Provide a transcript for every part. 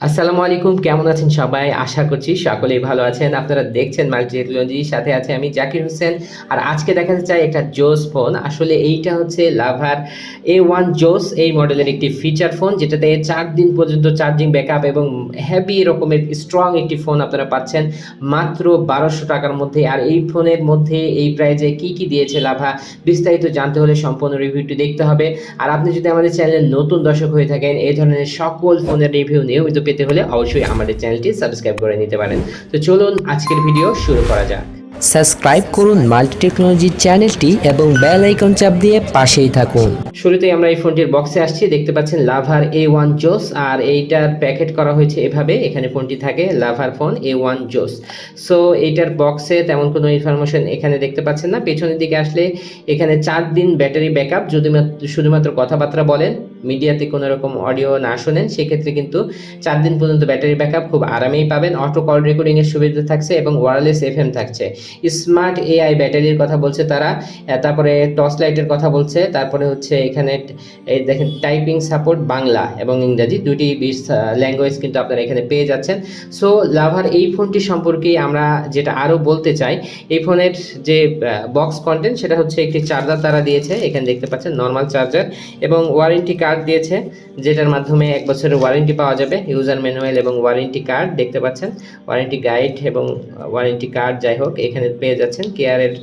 আসসালামু আলাইকুম, কেমন আছেন সবাই? আশা করছি সকলেই ভালো আছেন। আপনারা দেখছেন মাল্টি টেকনোলজি সাথে আছে আমি জাকির হোসেন। আর আজকে দেখাতে চাই একটা জোস ফোন। আসলে এইটা হচ্ছে লাভার এ ওয়ান জোস, এই মডেলের একটি ফিচার ফোন যেটাতে চার দিন পর্যন্ত চার্জিং ব্যাকআপ এবং হেভি রকমের স্ট্রং একটি ফোন আপনারা পাচ্ছেন মাত্র বারোশো টাকার মধ্যে। আর এই ফোনের মধ্যে এই প্রাইজে কি কি দিয়েছে লাভা, বিস্তারিত জানতে হলে সম্পূর্ণ রিভিউটি দেখতে হবে। আর আপনি যদি আমাদের চ্যানেলের নতুন দর্শক হয়ে থাকেন, এই ধরনের সকল ফোনের রিভিউ নিয়মিত পেতে হলে অবশ্যই আমাদের চ্যানেলটি সাবস্ক্রাইব করে নিতে পারেন। তো চলুন আজকের ভিডিও শুরু করা যাক। সাবস্ক্রাইব করুন মাল্টি টেকনোলজি চ্যানেলটি এবং বেল আইকন চাপ দিয়ে পাশেই থাকুন। শুরুতেই আমরা এই ফোনটির বক্সে আসছি, দেখতে পাচ্ছেন লাভার এ ওয়ান জোস আর এইটার প্যাকেট করা হয়েছে এভাবে, এখানে ফোনটি থাকে, লাভার phone A one Josh so এইটার বক্সে তেমন কোনো ইনফরমেশন এখানে দেখতে পাচ্ছেন না। পেছনের দিকে আসলে এখানে চার দিন ব্যাটারি ব্যাকআপ, যদি মাত্র- শুধুমাত্র কথাবার্তা বলেন, মিডিয়াতে কোনো রকম অডিও না শোনেন, সেক্ষেত্রে কিন্তু চার দিন পর্যন্ত ব্যাটারি ব্যাকআপ খুব আরামেই পাবেন। অটো কল রেকর্ডিংয়ের সুবিধা থাকছে এবং ওয়্যারলেস এফএম থাকছে। স্মার্ট এআই ব্যাটারির কথা বলছে তারা। তারপরে টর্চ লাইটের কথা বলছে। তারপরে হচ্ছে এখানে দেখেন টাইপিং সাপোর্ট বাংলা এবং ইংরাজি দুটি ল্যাঙ্গুয়েজ কিন্তু আপনারা এখানে পেয়ে যাচ্ছেন। সো লাভার এই ফোনটি সম্পর্কে আমরা যেটা আরও বলতে চাই, এই ফোনের যে বক্স কন্টেন্ট সেটা হচ্ছে একটি চার্জার তারা দিয়েছে। এখানে দেখতে পাচ্ছেন নর্মাল চার্জার এবং ওয়ারেন্টি কার্ড দিয়েছে, যেটার মাধ্যমে এক বছরের ওয়ারেন্টি পাওয়া যাবে। ইউজার ম্যানুয়াল এবং ওয়ারেন্টি কার্ড দেখতে পাচ্ছেন। ওয়ারেন্টি গাইড এবং ওয়ারেন্টি কার্ড যাই হোক পেয়ে যাচ্ছেন কেয়ারের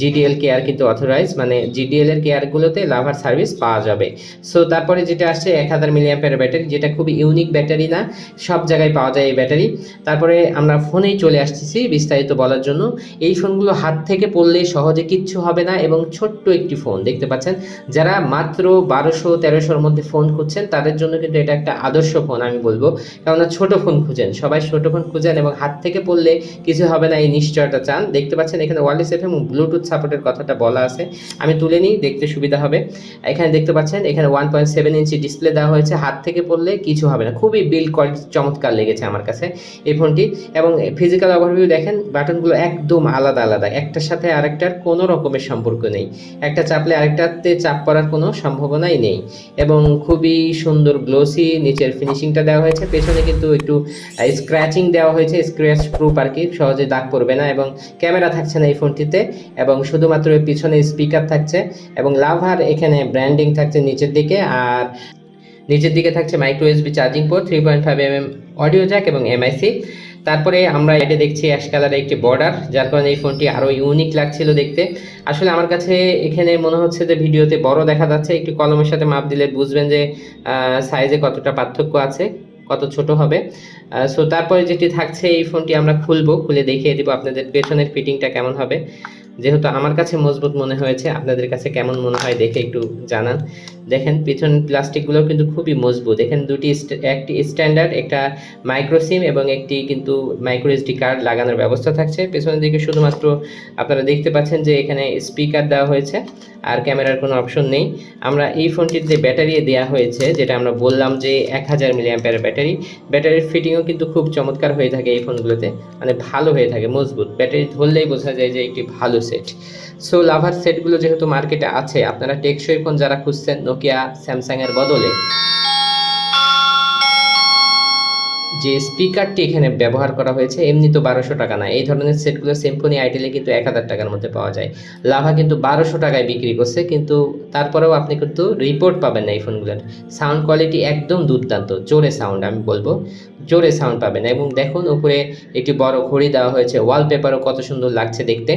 জিডিএল কেয়ার কিন্তু অথরাইজ মানে জিডিএল এর কেয়ারগুলোতে লাভার সার্ভিস পাওয়া যাবে। সো তারপরে যেটা আসছে, এক হাজার মিলিয়াম্পের ব্যাটারি যেটা খুবই ইউনিক ব্যাটারি না, সব জায়গায় পাওয়া যায় এই ব্যাটারি তারপরে আমরা ফোনেই চলে আসতেছি বিস্তারিত বলার জন্য। এই ফোনগুলো হাত থেকে পড়লে সহজে কিচ্ছু হবে না এবং ছোট্ট একটি ফোন, দেখতে পাচ্ছেন? যারা মাত্র বারোশো, তেরোশোর মধ্যে ফোন খুঁজছেন, তাদের জন্য কিন্তু এটা একটা আদর্শ ফোন আমি বলব। কেননা ছোট ফোন খুঁজেন, সবাই ছোট ফোন খুঁজেন এবং হাত থেকে পড়লে কিছু হবে না, এই নিশ্চয়তা চান। দেখতে পাচ্ছেন, এখানে ওয়ারলেস এফ এবং ব্লুটুথ সাপোর্টের কথাটা বলা আছে। আমি তুলে নিই, দেখতে সুবিধা হবে। এখানে দেখতে পাচ্ছেন, এখানে one point seven inch display দেওয়া হয়েছে। হাত থেকে পড়লে কিছু হবে না। খুবই বিল্ড কোয়ালিটি চমৎকার লেগেছে আমার কাছে এই ফোনটি। এবং ফিজিক্যাল ওভারভিউ দেখেন বাটনগুলো একদম আলাদা আলাদা। একটার সাথে আরেকটার কোনো রকমের সম্পর্ক নেই। একটা চাপলে আরেকটাতে চাপ পড়ার কোনো সম্ভাবনাই নেই। এবং খুবই সুন্দর গ্লোসি নিচের ফিনিশিংটা দেওয়া হয়েছে। পেছনে কিন্তু একটু স্ক্র্যাচিং দেওয়া হয়েছে। স্ক্র্যাচ প্রুফ আর কি, সহজে দাগ পড়বে না। এবং ক্যামেরা থাকছে না এই ফোনটিতে এবং শুধুমাত্র পিছনে স্পিকার থাকছে এবং লাভার এখানে ব্র্যান্ডিং থাকছে নিচের দিকে আর নিচের দিকে থাকছে micro USB charging port three point five M M audio jack এবং এমআইসি তারপরে আমরা এটা দেখছি অ্যাশ কালারের একটি বর্ডার যার কারণে এই ফোনটি আরও ইউনিক লাগছিল দেখতে। আসলে আমার কাছে এখানে মনে হচ্ছে যে ভিডিওতে বড় দেখা যাচ্ছে, একটু কলমের সাথে মাপ দিলে বুঝবেন যে সাইজে কতটা পার্থক্য আছে। কত ছোট হবে। সো তারপরে যেটি থাকছে এই ফোনটি আমরা খুলবো, খুলে দেখিয়ে দিব আপনাদের পেছনের ফিটিংটা কেমন হবে। যেহেতু আমার কাছে মজবুত মনে হয়েছে, আপনাদের কাছে কেমন মনে হয় দেখে একটু জানান। দেখেন পিছন প্লাস্টিকগুলো কিন্তু খুবই মজবুত। এখানে দুটি একটি স্ট্যান্ডার্ড একটা মাইক্রো সিম এবং একটি কিন্তু মাইক্রো এসডি কার্ড লাগানোর ব্যবস্থা থাকছে। পেছনের দিকে শুধুমাত্র আপনারা দেখতে পাচ্ছেন যে এখানে স্পিকার দেওয়া হয়েছে আর ক্যামেরার কোনো অপশন নেই। আমরা এই ফোনটির যে ব্যাটারি দেওয়া হয়েছে, যেটা আমরা বললাম যে এক হাজার মিলিয়াম্পের ব্যাটারি, ব্যাটারির ফিটিংও কিন্তু খুব চমৎকার হয়ে থাকে এই ফোনগুলোতে। মানে ভালো হয়ে থাকে, মজবুত। ব্যাটারি ধরলেই বোঝা যায় যে একটি ভালো সেট সো লাভার সেটগুলো যেহেতু মার্কেটে আছে, আপনারা টেকসই ফোন যারা খুঁজছেন নোকিয়া স্যামসাংয়ের বদলে। যে স্পিকারটি এখানে ব্যবহার করা হয়েছে, এমনি তো বারোশো টাকা না। এই ধরনের সেটগুলো সিম্ফনি আইটেলে কিন্তু এক হাজার টাকার মধ্যে পাওয়া যায়। লাভা কিন্তু বারোশো টাকায় বিক্রি করছে, কিন্তু তারপরেও আপনি কিন্তু রিপোর্ট পাবেন না এই ফোনগুলোর। সাউন্ড কোয়ালিটি একদম দুর্দান্ত, জোরে সাউন্ড আমি বলব। জোরে সাউন্ড পাবেন এবং দেখুন, উপরে একটি বড় ঘড়ি দেওয়া হয়েছে ওয়ালপেপারও কত সুন্দর লাগছে দেখতে।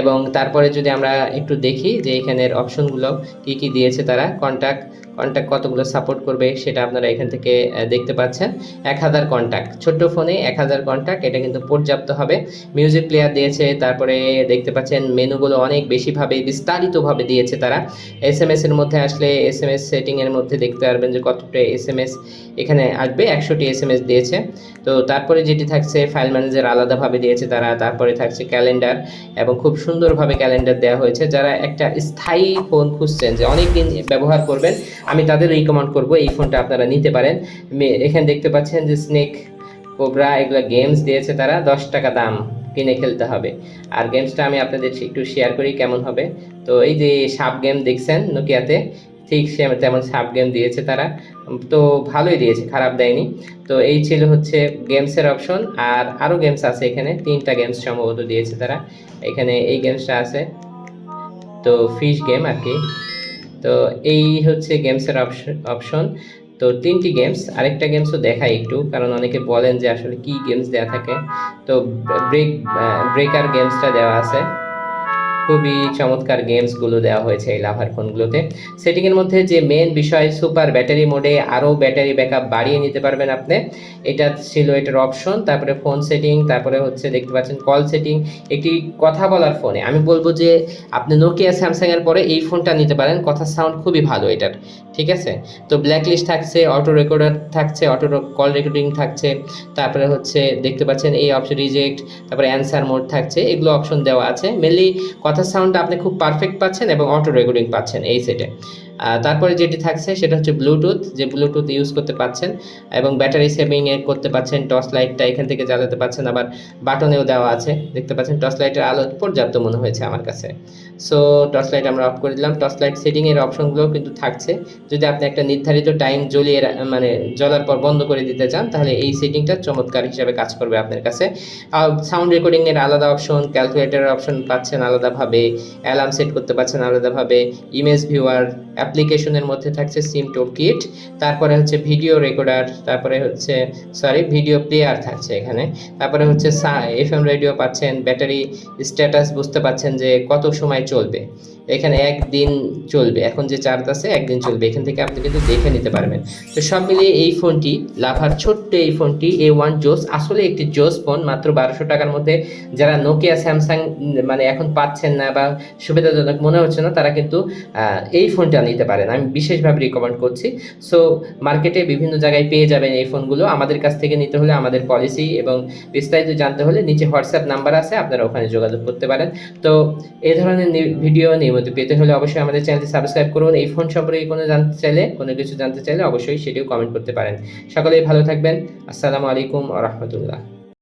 এবং তারপরে যদি আমরা একটু দেখি যে এখানের অপশনগুলো কি কি দিয়েছে তারা কন্ট্যাক্ট কন্ট্যাক্ট কতগুলো সাপোর্ট করবে সেটা আপনারা এখান থেকে দেখতে পাচ্ছেন। এক হাজার কন্ট্যাক্ট ছোট্ট ফোনে এক হাজার কন্ট্যাক্ট এটা কিন্তু পর্যাপ্ত হবে। মিউজিক প্লেয়ার দিয়েছে, তারপরে দেখতে পাচ্ছেন মেনুগুলো অনেক বেশিভাবে, বিস্তারিতভাবে দিয়েছে তারা। এস এম এর মধ্যে আসলে এস এম এস সেটিংয়ের মধ্যে দেখতে পারবেন যে কতটা এস এম এস এখানে আসবে। একশোটি এস এম এস দিয়েছে। তো তারপরে যেটি থাকছে ফাইল ম্যানেজার আলাদাভাবে দিয়েছে তারা। তারপরে থাকছে ক্যালেন্ডার এবং খুব সুন্দরভাবে ক্যালেন্ডার দেওয়া হয়েছে। যারা একটা স্থায়ী ফোন খুঁজছেন যে অনেক দিন ব্যবহার করবেন আমি তাদের রিকমেন্ড করব, এই ফোনটা আপনারা নিতে পারেন। এখানে দেখতে পাচ্ছেন যে স্নেক কোবরা এগুলো গেমস দিয়েছে তারা, দশ টাকা দাম কিনে খেলতে হবে। আর গেমসটা আমি আপনাদের একটু শেয়ার করি কেমন হবে। তো এই যে সাপ গেম দেখছেন নোকিয়াতে ঠিক সে, তেমন সাব গেম দিয়েছে তারা। তো ভালোই দিয়েছে, খারাপ দেয়নি। তো এই ছিল হচ্ছে গেমসের অপশন আর আরও গেমস আছে এখানে, তিনটা গেমস সম্ভবত দিয়েছে তারা। এখানে এই গেমসটা আছে। তো ফিশ গেম আর কি। তো এই হচ্ছে গেমসের অপশন তো তিনটি গেমস আরেকটা গেমসও দেখাই একটু, কারণ অনেকে বলেন যে আসলে কি গেমস দেওয়া থাকে। তো ব্রেক ব্রেকার গেমসটা দেওয়া আছে। খুবই চমৎকার গেমসগুলো দেওয়া হয়েছে এই লাভার ফোনগুলোতে। সেটিংয়ের মধ্যে যে মেন বিষয় সুপার ব্যাটারি মোডে আরও ব্যাটারি ব্যাকআপ বাড়িয়ে নিতে পারবেন আপনি। এটা ছিল এটার অপশন তারপরে ফোন সেটিং তারপরে হচ্ছে দেখতে পাচ্ছেন কল সেটিং একটি কথা বলার ফোনে আমি বলব যে আপনি নোকিয়া স্যামসাংয়ের পরে এই ফোনটা নিতে পারেন, কথা সাউন্ড খুবই ভালো এটার, ঠিক আছে? তো ব্ল্যাক লিস্ট থাকছে অটো রেকর্ডার থাকছে অটো কল রেকর্ডিং থাকছে, তারপরে হচ্ছে দেখতে পাচ্ছেন এই অপশন রিজেক্ট তারপরে অ্যান্সার মোড থাকছে, এগুলো অপশন দেওয়া আছে। মেনলি কথা সাউন্ডটা আপনি খুব পারফেক্ট পাচ্ছেন এবং অটো রেকর্ডিং পাচ্ছেন এই সেটে তারপরে যেটি থাকছে সেটা হচ্ছে ব্লুটুথ যে ব্লুটুথ ইউজ করতে পাচ্ছেন এবং ব্যাটারি সেভিং করতে পাচ্ছেন টর্চ লাইটটা এখান থেকে জ্বালাতে পাচ্ছেন, আবার বাটনেও দেওয়া আছে, দেখতে পাচ্ছেন টর্চ লাইটের আলো পর্যাপ্ত মনে হয়েছে আমার কাছে। সো টর্চ লাইট আমরা অফ করে দিলাম টর্চ লাইট সেটিং এর অপশনগুলো কিন্তু থাকছে। যদি আপনি একটা নির্ধারিত টাইম জ্বলিয়ে মানে জ্বলার পর বন্ধ করে দিতে চান, তাহলে এই সেটিংটা চমৎকার হিসাবে কাজ করবে আপনার কাছে। সাউন্ড রেকর্ডিং এর আলাদা অপশন ক্যালকুলেটরের অপশন পাচ্ছেন আলাদাভাবে অ্যালার্ম সেট করতে পারছেন আলাদাভাবে ইমেজ ভিউয়ার অ্যাপ্লিকেশনের মধ্যে থাকছে সিম টো কিট তারপরে হচ্ছে ভিডিও রেকর্ডার, তারপরে হচ্ছে, সরি, ভিডিও প্লেয়ার থাকছে এখানে, তারপরে হচ্ছে এফএম রেডিও পাচ্ছেন, ব্যাটারি স্ট্যাটাস বুঝতে পাচ্ছেন যে কত সময় চলবে। এখানে একদিন চলবে, এখন যে চার্জ আছে একদিন চলবে, এখান থেকে আপনি কিন্তু দেখে নিতে পারবেন। তো সব মিলিয়ে এই ফোনটি, লাভার ছোট্ট এই ফোনটি এ ওয়ান জোস আসলে একটি জোস ফোন মাত্র বারোশো টাকার মধ্যে যারা নোকিয়া স্যামসাং মানে এখন পাচ্ছেন না বা সুবিধাজনক মনে হচ্ছে না, তারা কিন্তু এই ফোনটা নিতে পারেন। আমি বিশেষভাবে রিকমেন্ড করছি। সো মার্কেটে বিভিন্ন জায়গায় পেয়ে যাবেন এই ফোনগুলো। আমাদের কাছ থেকে নিতে হলে আমাদের পলিসি এবং বিস্তারিত জানতে হলে নিচে হোয়াটসঅ্যাপ নাম্বার আছে, আপনারা ওখানে যোগাযোগ করতে পারেন। তো, এই ধরনের ভিডিও নিয়মিত পেতে হলে অবশ্যই আমাদের চ্যানেলটি সাবস্ক্রাইব করুন। এই ফোন সম্পর্কে কোনো জানতে চাইলে, কোনো কিছু জানতে চাইলে অবশ্যই সেটিও কমেন্ট করতে পারেন। সকলেই ভালো থাকবেন। আসসালামু আলাইকুম রহমতুল্লাহ।